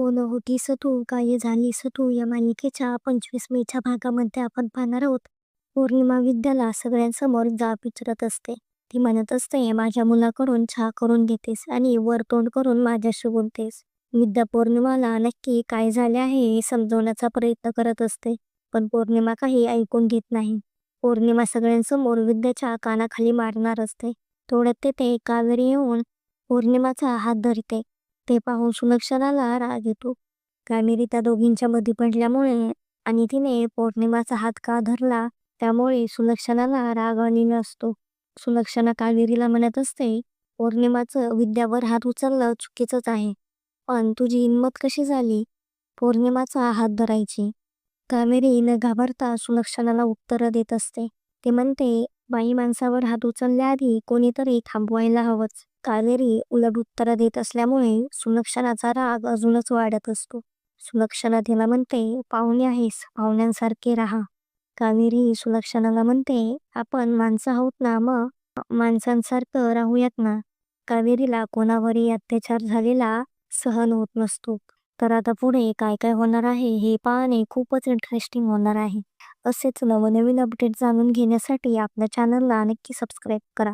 कोण होती तू काय झाली तू या मालिकेच्या पंचवीस मेच्या भागामध्ये आपण पाहणार आहोत. पौर्णिमा विद्याला सगळ्यांसमोर जाब विचारत असते. ती म्हणत असते माझ्या मुलाकडून चहा करून घेतेस आणि वर तोंड करून माझ्याशी बोलतेस. विद्या पौर्णिमाला नक्की काय झाले आहे हे समजवण्याचा प्रयत्न करत असते पण पौर्णिमा काही ऐकून घेत नाही. पौर्णिमा सगळ्यांसमोर विद्याच्या कानाखाली मारणार असते. थोड्यात तेथे कावेरी येऊन पौर्णिमाचा हात धरते. ते पाहून सुलक्षणाला राग येतो. कावेरी त्या दोघींच्या मध्ये पडल्यामुळे आणि तिने पौर्णिमाचा हात का धरला त्यामुळे सुलक्षणाला राग आलेला असतो. सुलक्षणा कावेरीला म्हणत असते पौर्णिमाचं विद्यावर हात उचललं चुकीचंच आहे. पण तुझी हिंमत कशी झाली? पौर्णिमाचा हात धरायची. कावेरी न घाबरता सुलक्षणाला उत्तर देत असते. ते म्हणते बाई माणसावर हात उचलल्याआधी कोणीतरी थांबवायला हवंच. कावेरी उलट उत्तरं देत असल्यामुळे सुलक्षणाचा राग अजूनच वाढत असतो. सुलक्षणा तिला म्हणते पाहुणे आहेस पाहुण्यांसारखे राहा. कावेरी सुलक्षणाला म्हणते आपण माणसं आहोत ना मग माणसांसारखं राहूयात ना. कावेरीला कोणावरही अत्याचार झालेला सहन होत नसतो. तर आता पुढे काय काय होणार आहे हे पाहणे खूपच इंटरेस्टिंग होणार आहे. असेच नवनवीन अपडेट जाणून घेण्यासाठी आपल्या चॅनलला नक्की सबस्क्राईब करा.